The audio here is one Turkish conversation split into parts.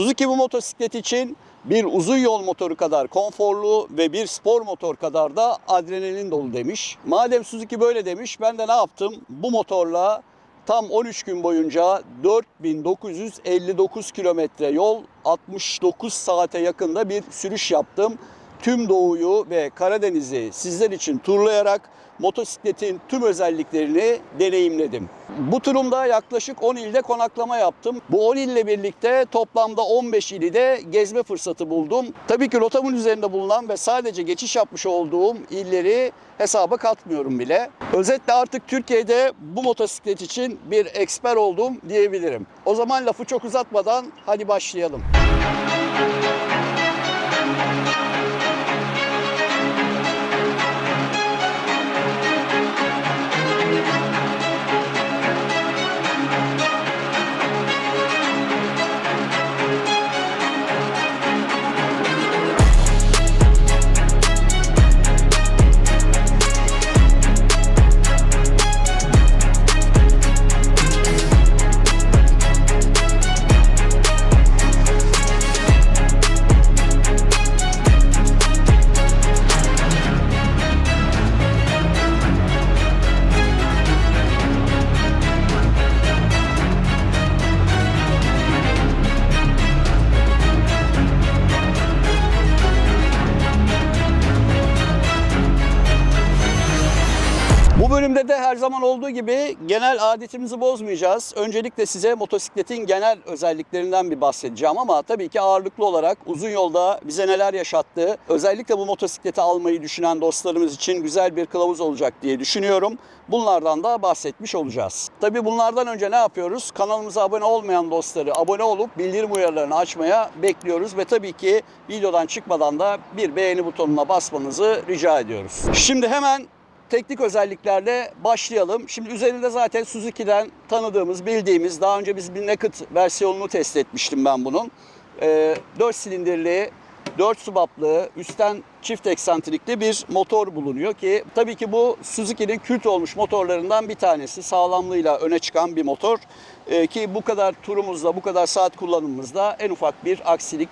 Suzuki bu motosiklet için bir uzun yol motoru kadar konforlu ve bir spor motor kadar da adrenalin dolu demiş. Madem Suzuki böyle demiş ben de ne yaptım? Bu motorla tam 13 gün boyunca 4959 kilometre yol 69 saate yakında bir sürüş yaptım. Tüm Doğu'yu ve Karadeniz'i sizler için turlayarak motosikletin tüm özelliklerini deneyimledim. Bu turumda yaklaşık 10 ilde konaklama yaptım. Bu 10 ille birlikte toplamda 15 ili de gezme fırsatı buldum. Tabii ki rotamın üzerinde bulunan ve sadece geçiş yapmış olduğum illeri hesaba katmıyorum bile. Özetle artık Türkiye'de bu motosiklet için bir eksper oldum diyebilirim. O zaman lafı çok uzatmadan hadi başlayalım. Bu olduğu gibi genel adetimizi bozmayacağız. Öncelikle size motosikletin genel özelliklerinden bir bahsedeceğim ama tabii ki ağırlıklı olarak uzun yolda bize neler yaşattı. Özellikle bu motosikleti almayı düşünen dostlarımız için güzel bir kılavuz olacak diye düşünüyorum. Bunlardan da bahsetmiş olacağız. Tabii bunlardan önce ne yapıyoruz? Kanalımıza abone olmayan dostları abone olup bildirim uyarılarını açmaya bekliyoruz ve tabii ki videodan çıkmadan da bir beğeni butonuna basmanızı rica ediyoruz. Şimdi hemen teknik özelliklerle başlayalım. Şimdi üzerinde zaten Suzuki'den tanıdığımız, bildiğimiz, daha önce biz bir Naked versiyonunu test etmiştim ben bunun. Ee, 4 silindirli, 4 subaplı, üstten çift eksantrikli bir motor bulunuyor ki tabii ki bu Suzuki'nin kült olmuş motorlarından bir tanesi. Sağlamlığıyla öne çıkan bir motor Ee, ki bu kadar turumuzda, bu kadar saat kullanımımızda en ufak bir aksilik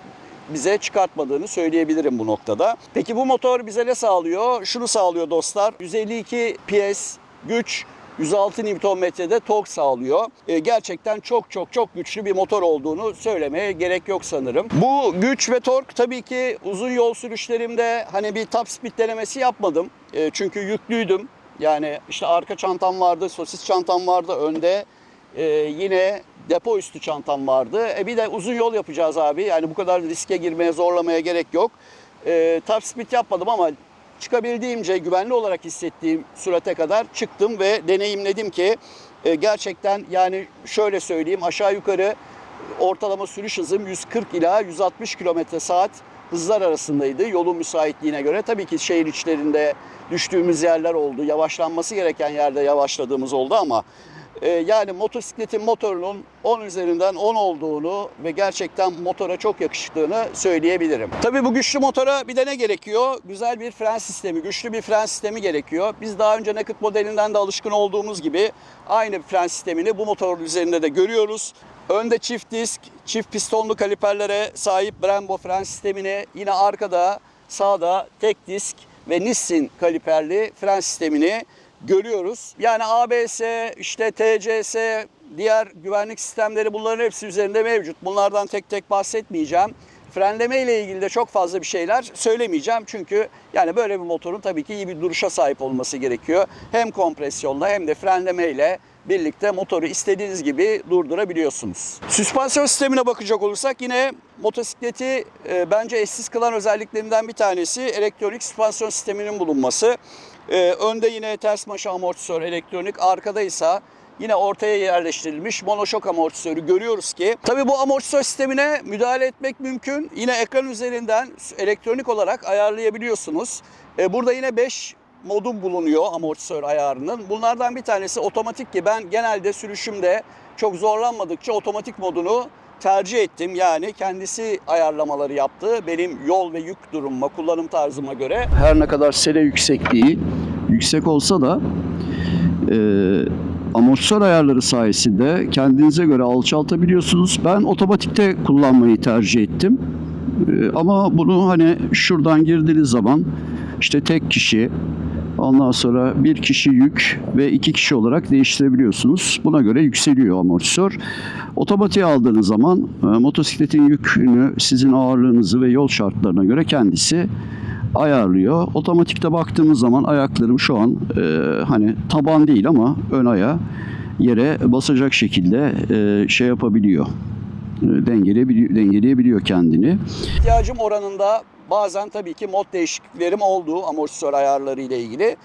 bize çıkartmadığını söyleyebilirim bu noktada. Peki bu motor bize ne sağlıyor? Şunu sağlıyor dostlar. 152 PS güç 106 Nm'de tork sağlıyor. Ee, gerçekten çok çok çok güçlü bir motor olduğunu söylemeye gerek yok sanırım. Bu güç ve tork tabii ki uzun yol sürüşlerimde hani bir top speed denemesi yapmadım. Ee, çünkü yüklüydüm. Yani işte arka çantam vardı, sosis çantam vardı önde. Ee, yine depo üstü çantam vardı. E bir de uzun yol yapacağız abi. Yani bu kadar riske girmeye, zorlamaya gerek yok. E, top speed yapmadım ama çıkabildiğimce güvenli olarak hissettiğim sürate kadar çıktım ve deneyimledim ki e, gerçekten yani şöyle söyleyeyim aşağı yukarı ortalama sürüş hızım 140 ila 160 kilometre saat hızlar arasındaydı yolun müsaitliğine göre. Tabii ki şehir içlerinde düştüğümüz yerler oldu. Yavaşlanması gereken yerde yavaşladığımız oldu ama e, yani motosikletin motorunun 10 üzerinden 10 olduğunu ve gerçekten motora çok yakıştığını söyleyebilirim. Tabii bu güçlü motora bir de ne gerekiyor? Güzel bir fren sistemi, güçlü bir fren sistemi gerekiyor. Biz daha önce Naked modelinden de alışkın olduğumuz gibi aynı fren sistemini bu motorun üzerinde de görüyoruz. Önde çift disk, çift pistonlu kaliperlere sahip Brembo fren sistemini yine arkada sağda tek disk ve Nissin kaliperli fren sistemini görüyoruz. Yani ABS, işte TCS, diğer güvenlik sistemleri bunların hepsi üzerinde mevcut. Bunlardan tek tek bahsetmeyeceğim. Frenleme ile ilgili de çok fazla bir şeyler söylemeyeceğim. Çünkü yani böyle bir motorun tabii ki iyi bir duruşa sahip olması gerekiyor. Hem kompresyonla hem de frenleme ile birlikte motoru istediğiniz gibi durdurabiliyorsunuz. Süspansiyon sistemine bakacak olursak yine motosikleti e, bence eşsiz kılan özelliklerinden bir tanesi elektronik süspansiyon sisteminin bulunması. E, önde yine ters maşa amortisör elektronik, arkada ise yine ortaya yerleştirilmiş monoşok amortisörü görüyoruz ki tabii bu amortisör sistemine müdahale etmek mümkün. Yine ekran üzerinden elektronik olarak ayarlayabiliyorsunuz. E, burada yine 5 modum bulunuyor amortisör ayarının. Bunlardan bir tanesi otomatik ki ben genelde sürüşümde çok zorlanmadıkça otomatik modunu tercih ettim. Yani kendisi ayarlamaları yaptı. Benim yol ve yük durumuma, kullanım tarzıma göre. Her ne kadar sele yüksekliği yüksek olsa da e, amortisör ayarları sayesinde kendinize göre alçaltabiliyorsunuz. Ben otomatikte kullanmayı tercih ettim. Ee, Ama bunu hani şuradan girdiğiniz zaman işte tek kişi, ondan sonra bir kişi yük ve iki kişi olarak değiştirebiliyorsunuz. Buna göre yükseliyor amortisör. Otomatiğe aldığınız zaman e, motosikletin yükünü sizin ağırlığınızı ve yol şartlarına göre kendisi ayarlıyor. Otomatikte baktığımız zaman ayaklarım şu an e, hani taban değil ama ön aya yere basacak şekilde e, şey yapabiliyor. E, dengeleyebiliyor, dengeleyebiliyor kendini. İhtiyacım oranında bazen tabii ki mod değişikliklerim oldu amortisör ayarları ile ilgili.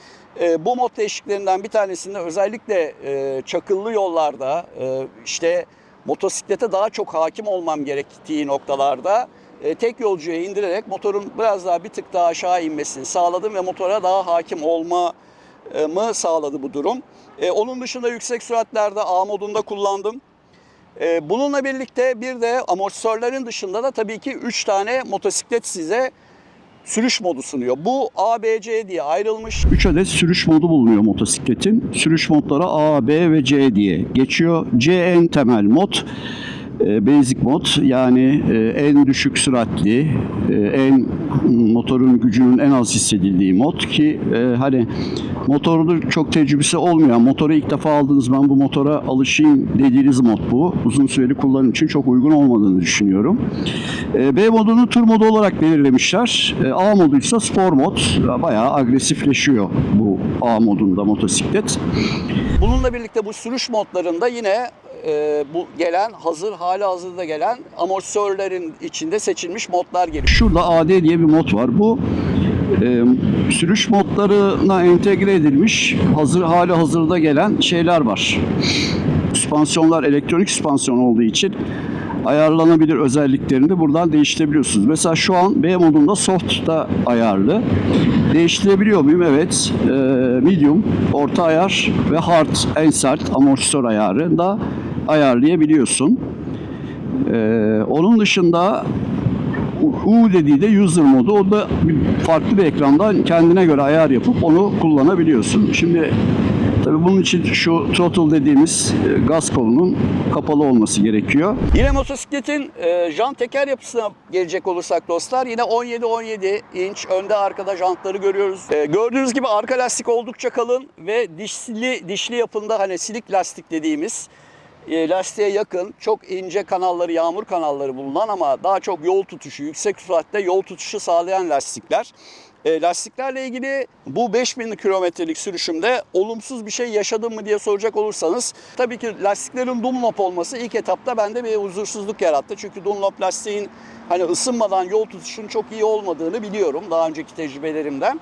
E, bu mod değişikliklerinden bir tanesinde özellikle e, çakıllı yollarda e, işte motosiklete daha çok hakim olmam gerektiği noktalarda e, tek yolcuya indirerek motorun biraz daha bir tık daha aşağı inmesini sağladım ve motora daha hakim olmamı sağladı bu durum. E, onun dışında yüksek süratlerde A modunda kullandım. Ee, Bununla birlikte bir de amortisörlerin dışında da tabii ki 3 tane motosiklet size sürüş modu sunuyor. Bu A, B, C diye ayrılmış. 3 adet sürüş modu bulunuyor motosikletin. Sürüş modları A, B ve C diye geçiyor. C en temel mod. E, Basic mod yani e, en düşük süratli, e, en motorun gücünün en az hissedildiği mod ki e, hani motorda çok tecrübesi olmayan, motoru ilk defa aldığınız ben bu motora alışayım dediğiniz mod bu. Uzun süreli kullanım için çok uygun olmadığını düşünüyorum. B modunu tur modu olarak belirlemişler. A modu ise spor mod. Bayağı agresifleşiyor bu A modunda motosiklet. Bununla birlikte bu sürüş modlarında yine e, bu gelen hazır hali hazırda gelen amortisörlerin içinde seçilmiş modlar geliyor. Şurada AD diye bir mod var. Bu e, sürüş modlarına entegre edilmiş hazır hali hazırda gelen şeyler var. Süspansiyonlar elektronik süspansiyon olduğu için ayarlanabilir özelliklerini de buradan değiştirebiliyorsunuz. Mesela şu an B modunda soft'ta ayarlı. Değiştirebiliyor muyum? Evet. E, medium, orta ayar ve hard en sert amortisör ayarı da ayarlayabiliyorsun. E, onun dışında U dediği de user modu. O da farklı bir ekrandan kendine göre ayar yapıp onu kullanabiliyorsun. Şimdi tabii bunun için şu throttle dediğimiz e, gaz kolunun kapalı olması gerekiyor. Yine motosikletin e, jant teker yapısına gelecek olursak dostlar yine 17-17 inç önde arkada jantları görüyoruz. E, gördüğünüz gibi arka lastik oldukça kalın ve dişli dişli yapında hani silik lastik dediğimiz e, lastiğe yakın çok ince kanalları yağmur kanalları bulunan ama daha çok yol tutuşu yüksek süratte yol tutuşu sağlayan lastikler. E, lastiklerle ilgili bu 5000 kilometrelik sürüşümde olumsuz bir şey yaşadım mı diye soracak olursanız tabii ki lastiklerin Dunlop olması ilk etapta bende bir huzursuzluk yarattı. Çünkü Dunlop lastiğin hani ısınmadan yol tutuşunun çok iyi olmadığını biliyorum daha önceki tecrübelerimden.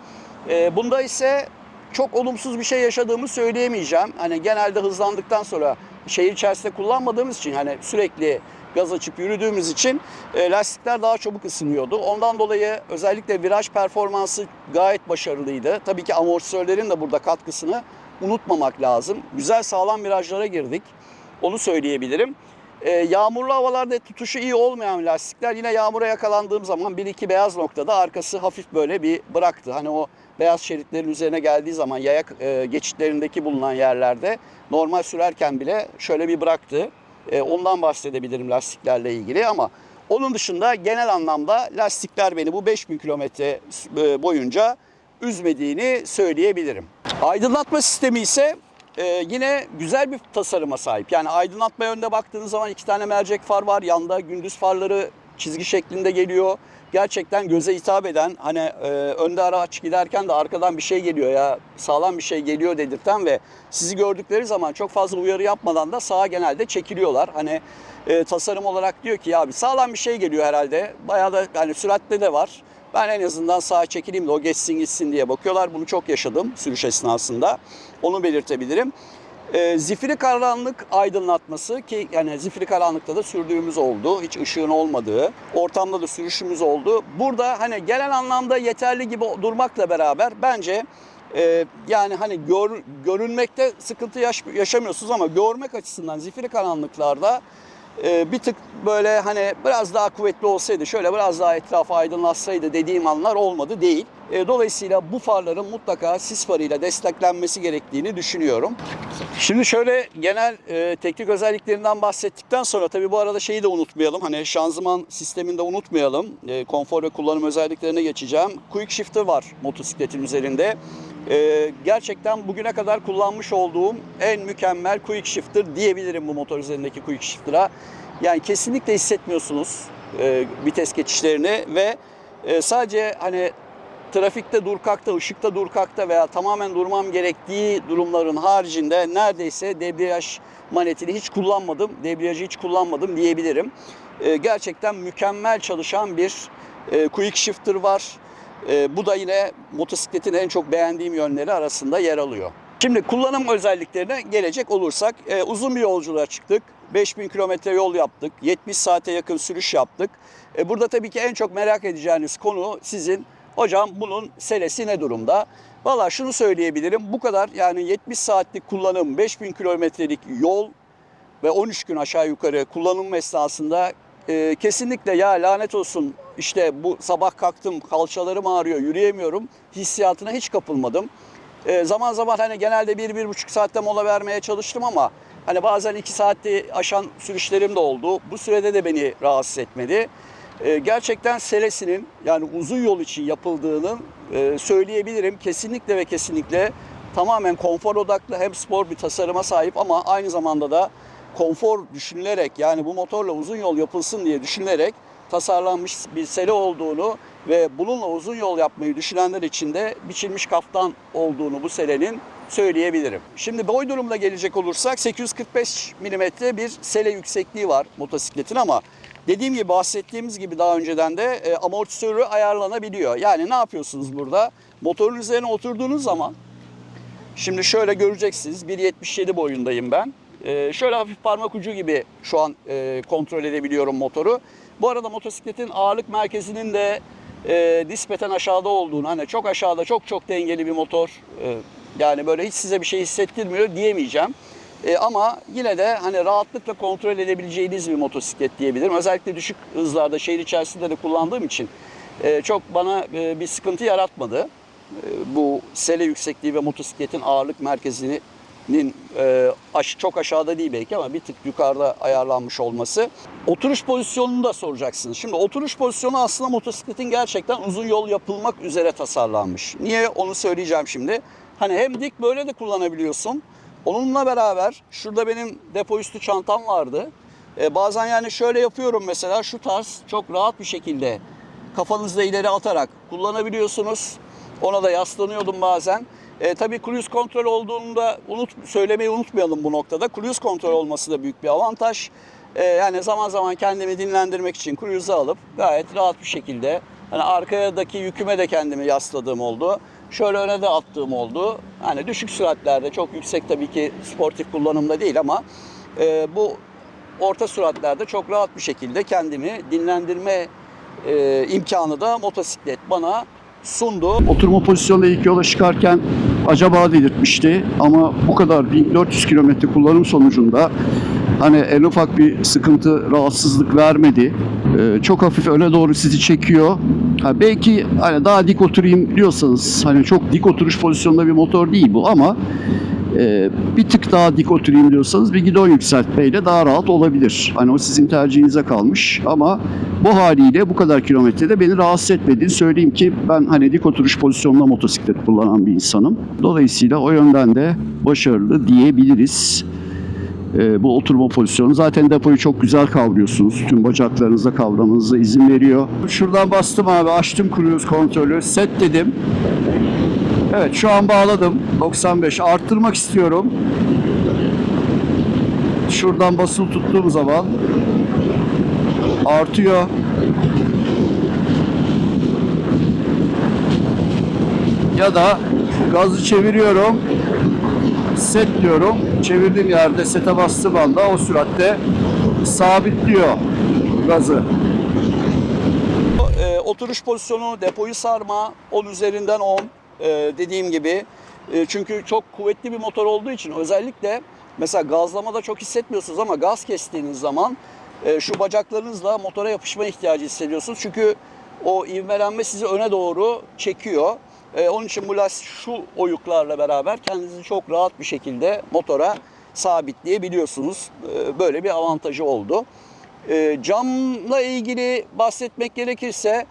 E, bunda ise çok olumsuz bir şey yaşadığımı söyleyemeyeceğim. Hani genelde hızlandıktan sonra şehir içerisinde kullanmadığımız için hani sürekli gaz açıp yürüdüğümüz için e, lastikler daha çabuk ısınıyordu. Ondan dolayı özellikle viraj performansı gayet başarılıydı. Tabii ki amortisörlerin de burada katkısını unutmamak lazım. Güzel sağlam virajlara girdik. Onu söyleyebilirim. E, yağmurlu havalarda tutuşu iyi olmayan lastikler yine yağmura yakalandığım zaman bir iki beyaz noktada arkası hafif böyle bir bıraktı. Hani o beyaz şeritlerin üzerine geldiği zaman yaya e, geçitlerindeki bulunan yerlerde normal sürerken bile şöyle bir bıraktı. E, ondan bahsedebilirim lastiklerle ilgili ama onun dışında genel anlamda lastikler beni bu 5000 kilometre e, boyunca üzmediğini söyleyebilirim. Aydınlatma sistemi ise e, yine güzel bir tasarıma sahip. Yani aydınlatma yönde baktığınız zaman iki tane mercek far var. Yanda gündüz farları çizgi şeklinde geliyor. Gerçekten göze hitap eden hani e, önde araç giderken de arkadan bir şey geliyor ya sağlam bir şey geliyor dedirten ve sizi gördükleri zaman çok fazla uyarı yapmadan da sağa genelde çekiliyorlar. Hani e, tasarım olarak diyor ki ya bir sağlam bir şey geliyor herhalde. Bayağı da hani süratte de var. Ben en azından sağa çekileyim de o geçsin gitsin diye bakıyorlar. Bunu çok yaşadım sürüş esnasında. Onu belirtebilirim. E, zifiri karanlık aydınlatması ki yani zifiri karanlıkta da sürdüğümüz oldu. Hiç ışığın olmadığı. Ortamda da sürüşümüz oldu. Burada hani genel anlamda yeterli gibi durmakla beraber bence e, yani hani gör, görünmekte sıkıntı yaş- yaşamıyorsunuz ama görmek açısından zifiri karanlıklarda e, bir tık böyle hani biraz daha kuvvetli olsaydı şöyle biraz daha etrafı aydınlatsaydı dediğim anlar olmadı değil. E, dolayısıyla bu farların mutlaka sis farıyla desteklenmesi gerektiğini düşünüyorum. Şimdi şöyle genel e, teknik özelliklerinden bahsettikten sonra tabii bu arada şeyi de unutmayalım. Hani şanzıman sistemini de unutmayalım. E, konfor ve kullanım özelliklerine geçeceğim. Quick shifter var motosikletin üzerinde. E, gerçekten bugüne kadar kullanmış olduğum en mükemmel quick shifter diyebilirim bu motor üzerindeki quick shifter'a. Yani kesinlikle hissetmiyorsunuz e, vites geçişlerini ve e, sadece hani trafikte durkakta, ışıkta durkakta veya tamamen durmam gerektiği durumların haricinde neredeyse debriyaj manetini hiç kullanmadım, debriyajı hiç kullanmadım diyebilirim. Ee, gerçekten mükemmel çalışan bir e, quick shifter var. E, bu da yine motosikletin en çok beğendiğim yönleri arasında yer alıyor. Şimdi kullanım özelliklerine gelecek olursak e, uzun bir yolculuğa çıktık. 5000 kilometre yol yaptık. 70 saate yakın sürüş yaptık. E, burada tabii ki en çok merak edeceğiniz konu sizin Hocam bunun selesi ne durumda? Valla şunu söyleyebilirim. Bu kadar yani 70 saatlik kullanım, 5000 kilometrelik yol ve 13 gün aşağı yukarı kullanım esnasında e, kesinlikle ya lanet olsun işte bu sabah kalktım kalçalarım ağrıyor yürüyemiyorum hissiyatına hiç kapılmadım. E, zaman zaman hani genelde 1-1,5 saatte mola vermeye çalıştım ama hani bazen 2 saatte aşan sürüşlerim de oldu. Bu sürede de beni rahatsız etmedi. E, gerçekten selesinin yani uzun yol için yapıldığını e, söyleyebilirim. Kesinlikle ve kesinlikle tamamen konfor odaklı hem spor bir tasarıma sahip ama aynı zamanda da konfor düşünülerek yani bu motorla uzun yol yapılsın diye düşünülerek tasarlanmış bir sele olduğunu ve bununla uzun yol yapmayı düşünenler için de biçilmiş kaftan olduğunu bu selenin söyleyebilirim. Şimdi boy durumuna gelecek olursak 845 mm bir sele yüksekliği var motosikletin ama dediğim gibi bahsettiğimiz gibi daha önceden de e, amortisörü ayarlanabiliyor. Yani ne yapıyorsunuz burada? Motorun üzerine oturduğunuz zaman Şimdi şöyle göreceksiniz. 1.77 boyundayım ben. Ee, şöyle hafif parmak ucu gibi şu an e, kontrol edebiliyorum motoru. Bu arada motosikletin ağırlık merkezinin de e, nispeten aşağıda olduğunu, hani çok aşağıda çok çok dengeli bir motor. e, yani böyle hiç size bir şey hissettirmiyor diyemeyeceğim. E, ama yine de hani rahatlıkla kontrol edebileceğiniz bir motosiklet diyebilirim. Özellikle düşük hızlarda şehir içerisinde de kullandığım için e, çok bana e, bir sıkıntı yaratmadı. E, bu sele yüksekliği ve motosikletin ağırlık merkezinin e, aş- çok aşağıda değil belki ama bir tık yukarıda ayarlanmış olması. Oturuş pozisyonunu da soracaksınız. Şimdi oturuş pozisyonu aslında motosikletin gerçekten uzun yol yapılmak üzere tasarlanmış. Niye onu söyleyeceğim şimdi. Hani hem dik böyle de kullanabiliyorsun. Onunla beraber şurada benim depo üstü çantam vardı. E, bazen yani şöyle yapıyorum mesela şu tarz çok rahat bir şekilde kafanızda ileri atarak kullanabiliyorsunuz. Ona da yaslanıyordum bazen. E, tabii cruise kontrol olduğunda unut, söylemeyi unutmayalım bu noktada. Cruise kontrol olması da büyük bir avantaj. E, yani zaman zaman kendimi dinlendirmek için cruise'a alıp gayet rahat bir şekilde hani arkadaki yüküme de kendimi yasladığım oldu. Şöyle öne de attığım oldu. Hani düşük süratlerde çok yüksek tabii ki sportif kullanımda değil ama e, bu orta süratlerde çok rahat bir şekilde kendimi dinlendirme e, imkanı da motosiklet bana sundu. Oturma pozisyonunda ilk yola çıkarken acaba delirtmişti ama bu kadar 1400 kilometre kullanım sonucunda hani en ufak bir sıkıntı, rahatsızlık vermedi. Ee, çok hafif öne doğru sizi çekiyor. Ha, belki hani daha dik oturayım diyorsanız hani çok dik oturuş pozisyonunda bir motor değil bu ama e, bir tık daha dik oturayım diyorsanız bir gidon yükseltmeyle daha rahat olabilir. Hani o sizin tercihinize kalmış ama bu haliyle bu kadar kilometrede beni rahatsız etmediğini söyleyeyim ki ben hani dik oturuş pozisyonunda motosiklet kullanan bir insanım. Dolayısıyla o yönden de başarılı diyebiliriz. Ee, bu oturma pozisyonu. Zaten depoyu çok güzel kavruyorsunuz. Tüm bacaklarınızla kavramanıza izin veriyor. Şuradan bastım abi. Açtım cruise kontrolü. Set dedim. Evet şu an bağladım. 95. Arttırmak istiyorum. Şuradan basılı tuttuğum zaman artıyor. Ya da gazı çeviriyorum. Set diyorum. Çevirdiğim yerde sete bastığım anda o süratte sabitliyor gazı. E, oturuş pozisyonu, depoyu sarma 10 üzerinden 10 E, dediğim gibi. E, çünkü çok kuvvetli bir motor olduğu için özellikle mesela gazlamada çok hissetmiyorsunuz ama gaz kestiğiniz zaman e, şu bacaklarınızla motora yapışma ihtiyacı hissediyorsunuz. Çünkü o ivmelenme sizi öne doğru çekiyor. E, onun için bu lastik şu oyuklarla beraber kendinizi çok rahat bir şekilde motora sabitleyebiliyorsunuz. Böyle bir avantajı oldu. Camla ilgili bahsetmek gerekirse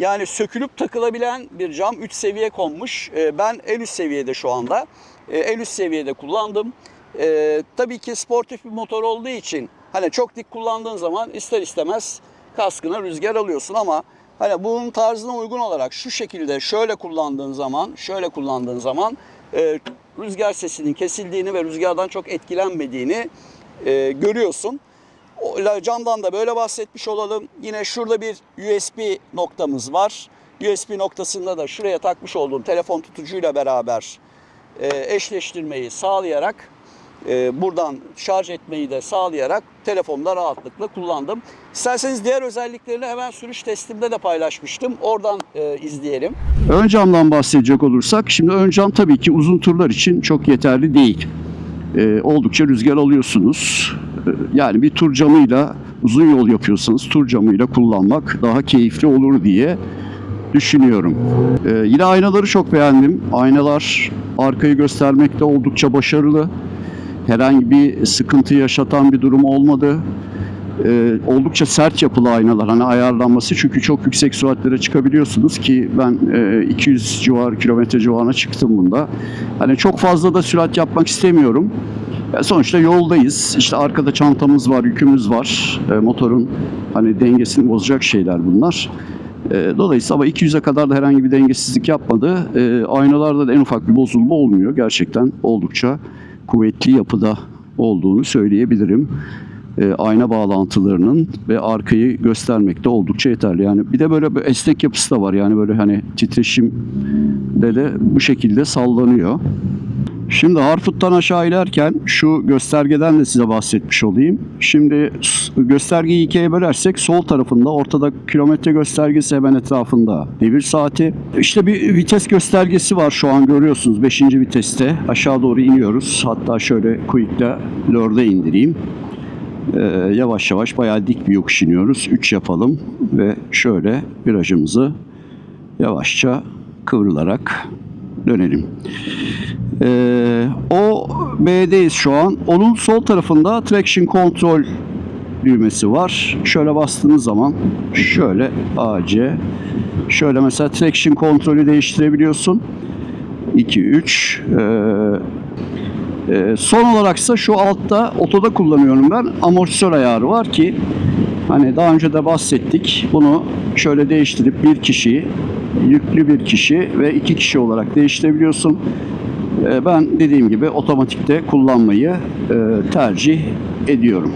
yani sökülüp takılabilen bir cam 3 seviye konmuş. E, ben en üst seviyede şu anda. E, en üst seviyede kullandım. E, tabii ki sportif bir motor olduğu için hani çok dik kullandığın zaman ister istemez kaskına rüzgar alıyorsun ama hani bunun tarzına uygun olarak şu şekilde şöyle kullandığın zaman, şöyle kullandığın zaman e, rüzgar sesinin kesildiğini ve rüzgardan çok etkilenmediğini e, görüyorsun. Camdan da böyle bahsetmiş olalım. Yine şurada bir USB noktamız var. USB noktasında da şuraya takmış olduğum telefon tutucuyla beraber e, eşleştirmeyi sağlayarak e, buradan şarj etmeyi de sağlayarak telefonda rahatlıkla kullandım. İsterseniz diğer özelliklerini hemen sürüş testimde de paylaşmıştım. Oradan e, izleyelim. Ön camdan bahsedecek olursak, şimdi ön cam tabii ki uzun turlar için çok yeterli değil. Ee, oldukça rüzgar alıyorsunuz. Yani bir tur camıyla uzun yol yapıyorsanız tur camıyla kullanmak daha keyifli olur diye düşünüyorum. Ee, yine aynaları çok beğendim. Aynalar arkayı göstermekte oldukça başarılı. Herhangi bir sıkıntı yaşatan bir durum olmadı. Ee, oldukça sert yapılı aynalar hani ayarlanması çünkü çok yüksek süratlere çıkabiliyorsunuz ki ben e, 200 civarı kilometre civarına çıktım bunda. Hani çok fazla da sürat yapmak istemiyorum. Ya sonuçta yoldayız. İşte arkada çantamız var, yükümüz var. E, motorun hani dengesini bozacak şeyler bunlar. E, dolayısıyla ama 200'e kadar da herhangi bir dengesizlik yapmadı. E, aynalarda da en ufak bir bozulma olmuyor. Gerçekten oldukça kuvvetli yapıda olduğunu söyleyebilirim e, ayna bağlantılarının ve arkayı göstermekte oldukça yeterli. Yani bir de böyle bir esnek yapısı da var. Yani böyle hani titreşimde de bu şekilde sallanıyor. Şimdi Harfoot'tan aşağı inerken şu göstergeden de size bahsetmiş olayım. Şimdi göstergeyi ikiye bölersek sol tarafında ortada kilometre göstergesi hemen etrafında devir saati. İşte bir vites göstergesi var şu an görüyorsunuz 5. viteste. Aşağı doğru iniyoruz. Hatta şöyle quick'le 4'e indireyim. Ee, yavaş yavaş bayağı dik bir yokuş iniyoruz. 3 yapalım ve şöyle virajımızı yavaşça kıvrılarak dönelim. Ee, o B'deyiz şu an. Onun sol tarafında traction control düğmesi var. Şöyle bastığınız zaman şöyle AC şöyle mesela traction kontrolü değiştirebiliyorsun. 2 3 ee, son olaraksa şu altta otoda kullanıyorum ben. Amortisör ayarı var ki hani daha önce de bahsettik. Bunu şöyle değiştirip bir kişi, yüklü bir kişi ve iki kişi olarak değiştirebiliyorsun. Ee, ben dediğim gibi otomatikte kullanmayı e, tercih ediyorum.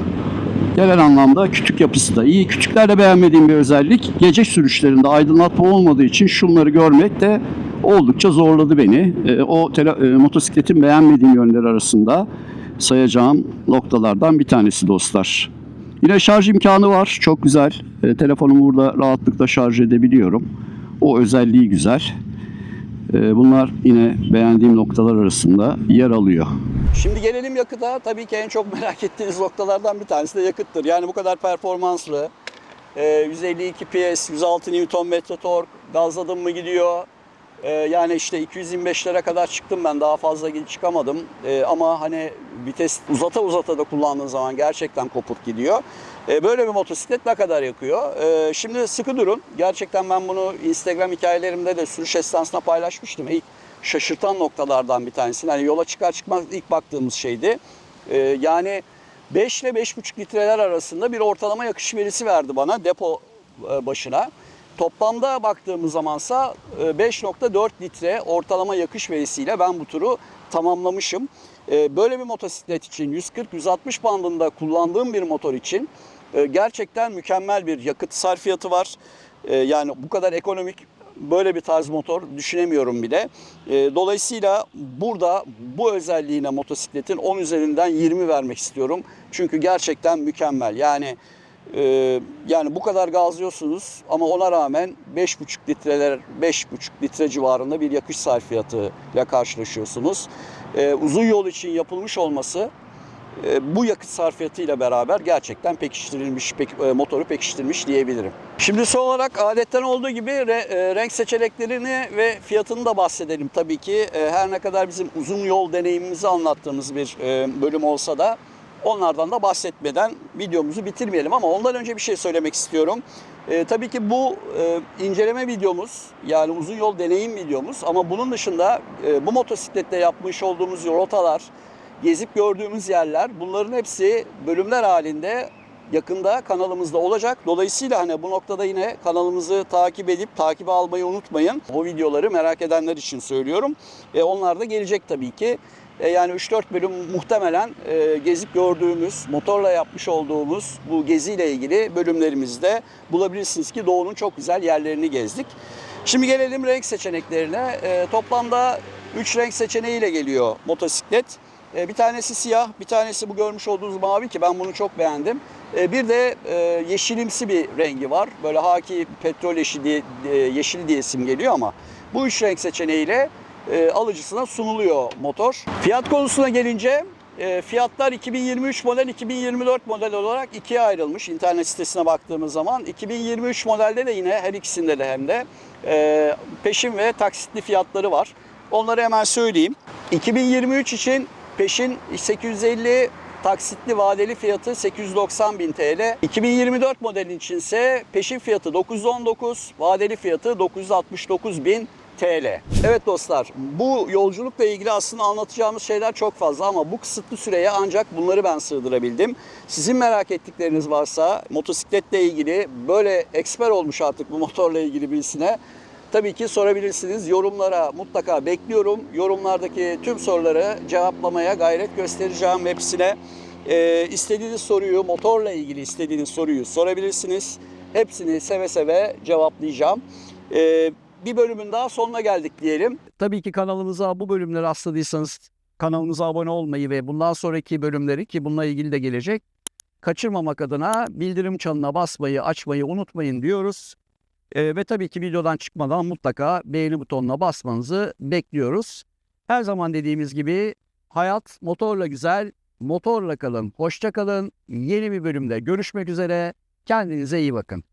Genel anlamda kütük yapısı da iyi. Kütüklerde beğenmediğim bir özellik gece sürüşlerinde aydınlatma olmadığı için şunları görmek de oldukça zorladı beni. E, o e, motosikletin beğenmediğim yönleri arasında sayacağım noktalardan bir tanesi dostlar. Yine şarj imkanı var. Çok güzel. E, telefonumu burada rahatlıkla şarj edebiliyorum. O özelliği güzel. E, bunlar yine beğendiğim noktalar arasında yer alıyor. Şimdi gelelim yakıta. Tabii ki en çok merak ettiğiniz noktalardan bir tanesi de yakıttır. Yani bu kadar performanslı, e, 152 PS, 106 Nm tork, gazladım mı gidiyor. E, Yani işte 225'lere kadar çıktım ben daha fazla çıkamadım. E, Ama hani vites uzata uzata da kullandığın zaman gerçekten kopuk gidiyor. E, Böyle bir motosiklet ne kadar yakıyor? Şimdi sıkı durun. Gerçekten ben bunu Instagram hikayelerimde de sürüş esnasında paylaşmıştım. İlk şaşırtan noktalardan bir tanesi. Hani yola çıkar çıkmaz ilk baktığımız şeydi. Ee, yani 5 ile 5,5 litreler arasında bir ortalama yakış verisi verdi bana depo e, başına. Toplamda baktığımız zamansa e, 5.4 litre ortalama yakış verisiyle ben bu turu tamamlamışım. E, Böyle bir motosiklet için 140-160 bandında kullandığım bir motor için e, gerçekten mükemmel bir yakıt sarfiyatı var. E, Yani bu kadar ekonomik böyle bir tarz motor düşünemiyorum bile. E, Dolayısıyla burada bu özelliğine motosikletin 10 üzerinden 20 vermek istiyorum. Çünkü gerçekten mükemmel. Yani e, yani bu kadar gazlıyorsunuz ama ona rağmen 5,5 litreler 5,5 litre civarında bir yakış sarfiyatıyla karşılaşıyorsunuz. E, uzun yol için yapılmış olması e, bu yakıt sarfiyatıyla beraber gerçekten pekiştirilmiş, pek- e, motoru pekiştirmiş diyebilirim. Şimdi son olarak adetten olduğu gibi re- e, renk seçeneklerini ve fiyatını da bahsedelim tabii ki. E, Her ne kadar bizim uzun yol deneyimimizi anlattığımız bir e, bölüm olsa da onlardan da bahsetmeden videomuzu bitirmeyelim ama ondan önce bir şey söylemek istiyorum. E, tabii ki bu e, inceleme videomuz yani uzun yol deneyim videomuz ama bunun dışında e, bu motosikletle yapmış olduğumuz rotalar, gezip gördüğümüz yerler bunların hepsi bölümler halinde yakında kanalımızda olacak. Dolayısıyla hani bu noktada yine kanalımızı takip edip takibe almayı unutmayın. Bu videoları merak edenler için söylüyorum. E, onlar da gelecek tabii ki. E, yani 3-4 bölüm muhtemelen e, gezip gördüğümüz, motorla yapmış olduğumuz bu geziyle ilgili bölümlerimizde bulabilirsiniz ki Doğu'nun çok güzel yerlerini gezdik. Şimdi gelelim renk seçeneklerine. E, toplamda 3 renk seçeneğiyle geliyor motosiklet. E, bir tanesi siyah, bir tanesi bu görmüş olduğunuz mavi ki ben bunu çok beğendim. E, bir de e, yeşilimsi bir rengi var. Böyle haki petrol yeşili, diye, e, yeşil diye isim geliyor ama bu üç renk seçeneğiyle e, alıcısına sunuluyor motor. Fiyat konusuna gelince e, fiyatlar 2023 model 2024 model olarak ikiye ayrılmış internet sitesine baktığımız zaman. 2023 modelde de yine her ikisinde de hem de e, peşin ve taksitli fiyatları var. Onları hemen söyleyeyim. 2023 için peşin 850 taksitli vadeli fiyatı 890 bin TL. 2024 modelin içinse peşin fiyatı 919, vadeli fiyatı 969 bin TL. Evet dostlar bu yolculukla ilgili aslında anlatacağımız şeyler çok fazla ama bu kısıtlı süreye ancak bunları ben sığdırabildim. Sizin merak ettikleriniz varsa motosikletle ilgili böyle eksper olmuş artık bu motorla ilgili birisine tabii ki sorabilirsiniz. Yorumlara mutlaka bekliyorum. Yorumlardaki tüm soruları cevaplamaya gayret göstereceğim hepsine. Ee, istediğiniz soruyu, motorla ilgili istediğiniz soruyu sorabilirsiniz. Hepsini seve seve cevaplayacağım. Ee, bir bölümün daha sonuna geldik diyelim. Tabii ki kanalımıza bu bölümleri rastladıysanız kanalımıza abone olmayı ve bundan sonraki bölümleri ki bununla ilgili de gelecek kaçırmamak adına bildirim çanına basmayı, açmayı unutmayın diyoruz. Ee, ve tabii ki videodan çıkmadan mutlaka beğeni butonuna basmanızı bekliyoruz. Her zaman dediğimiz gibi hayat motorla güzel, motorla kalın, hoşça kalın. Yeni bir bölümde görüşmek üzere. Kendinize iyi bakın.